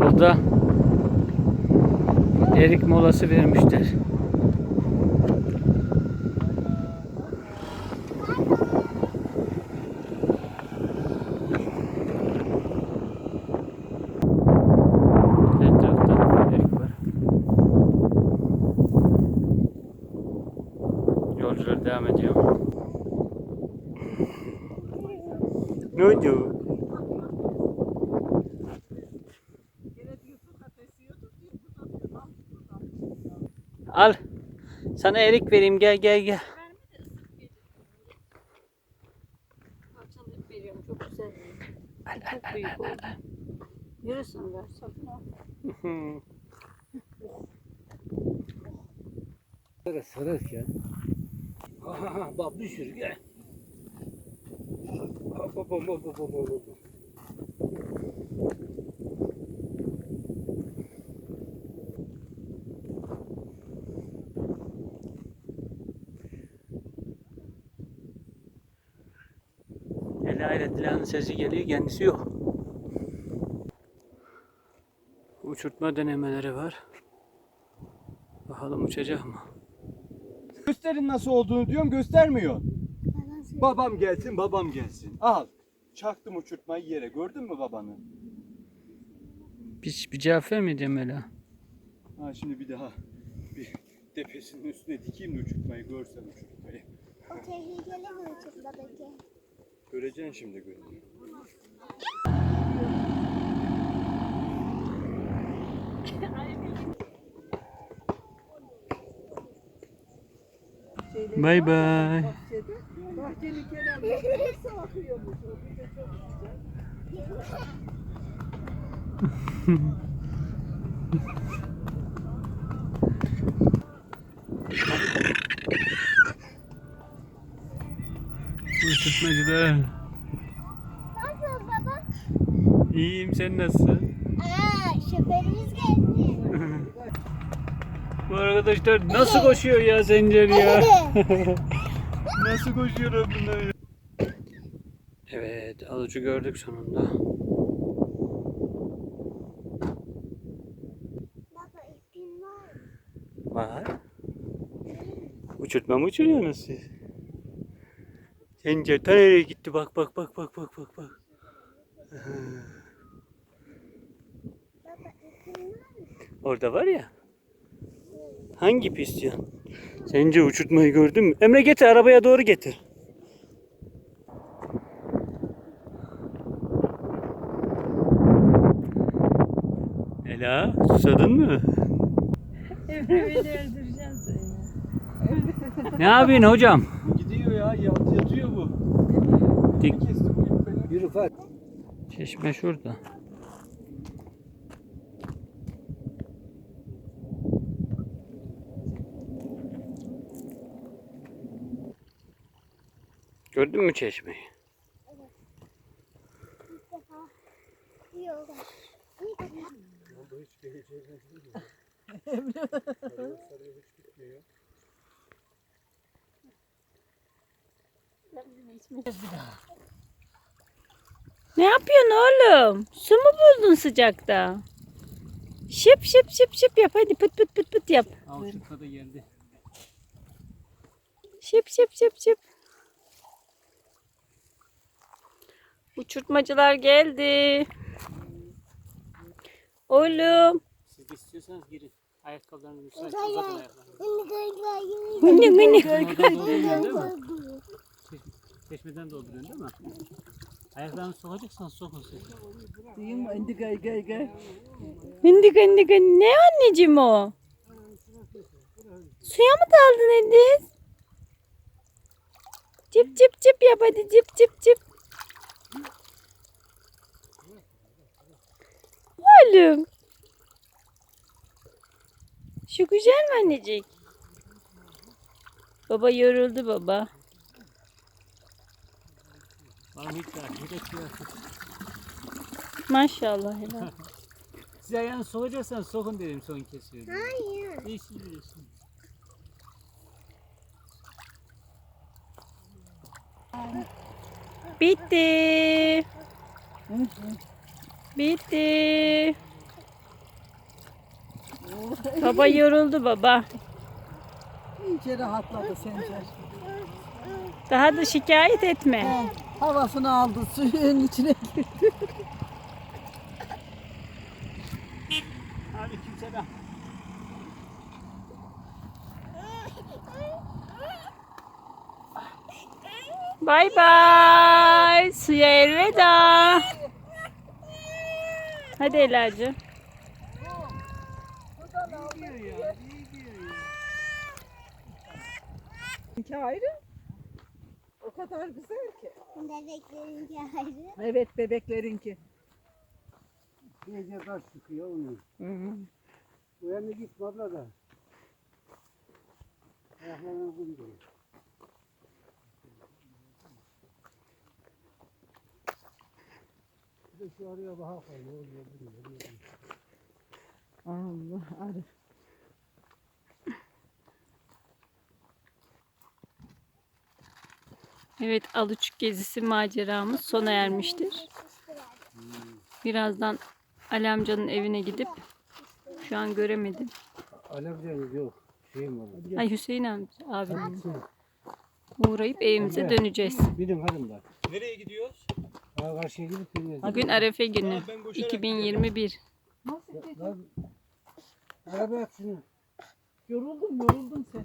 Burada erik molası vermişler. Yolcular devam ediyor. Ne oldu? Al. Sana erik vereyim gel gel gel. Çok güzel. Al al al büyük al. oldu. Yarısını ver sakın al. al. Sarı sarı ya. Aha, bak bir sürü gel. Hop hop hop hop hop hop ile Dila'nın sesi geliyor, kendisi yok. Uçurtma denemeleri var. Bakalım uçacak mı? Gösterin nasıl olduğunu diyorum göstermiyor. Babam gelsin babam gelsin. Al. Çaktım uçurtmayı yere gördün mü babanı? Bir, bir cevap vermeyeceğim Ela. Ha şimdi bir daha bir tepesinin üstüne dikeyim de uçurtmayı görsen uçurtmayı. O tehlikeli mi uçurtma? Göreceksin şimdi göreceksin. Bay bay. Bahçeli Kerem nasıl akıyormuş bir de çok güzel. Uçurtmacılar. Nasıl baba? İyiyim sen nasılsın? Aa, şoförümüz geldi. Bu arkadaşlar nasıl koşuyor ya Sencer ya? nasıl koşuyor bunlar ya? Evet alıcı gördük sonunda. Baba ipin var. Var. Uçurtma mı uçuruyorsunuz siz? Sencer ta nereye gitti bak bak bak bak bak bak bak. Orada var ya. Hangi ip istiyorsun? Sence uçurtmayı gördün mü? Emre getir arabaya doğru getir. Ela susadın mı? Emre beni öldüreceksin seni. Ne yapıyorsun hocam? Gidiyor ya yat, yatıyor bu. İpleri. Yürü Fat. Çeşme şurada. Gördün mü çeşmeyi? İlk defa bir yolda. İlk defa. Ne yapıyorsun oğlum? Su mu buldun sıcakta? Şıp şıp şıp şıp yap hadi pıt pıt pıt pıt yap. Avşıkta da geldi. Şıp şıp şıp şıp. Uçurtmacılar geldi. Oğlum. Siz istiyorsanız girin. Ayakkabılarınızı uzatın ayaklarınızı. Gıny gıny. Çeşmeden dolduruyorsun değil mi? Değil? Ayaklarını sokacaksan sokun siz. Diyeyim mi? Indi gay gay hındık hındık. Ne anneciğim o? Suya mı daldın Ediz? Cip cip cip yap hadi cip cip cip. Oğlum. Şu güzel mi annecik? Baba yoruldu baba. Bana hiç daha hiç etmiyor. Maşallah helal. Siz ayağını sokacaksan sokun dedim son söyledim. Hayır. İyi siz biliyorsunuz. Bitti. Bitti. Baba yoruldu baba. İyice rahatladı Sencer. Daha da şikayet etme. He, havasını aldı, suyun içine girdi. Aleykümselam. Bay bay. Suya elveda. Hadi Elacığım. Ki ayrı. Kadar güzel ki. Bebeklerinki ayrı. Evet bebeklerinki. Gece kaç çıkıyor onun. Hı. Uyanı git abla da. Ayaklarına kum değil. Bir de şu araya bak ne oluyor. Allah arı. Evet Aluçuk gezisi maceramız sona ermiştir. Birazdan Ali amcanın evine gidip şu an göremedim. Alevcan yok. Şeyim var. Ay Hüseyin amca abim. Uğrayıp evimize döneceğiz. Bilin hanım da. Nereye gidiyoruz? Ha karşıya gidip geliyoruz. Bugün Arefe günü. Ben koşarak 2021. Lan, Araba at şunu. Yoruldum yoruldum sen.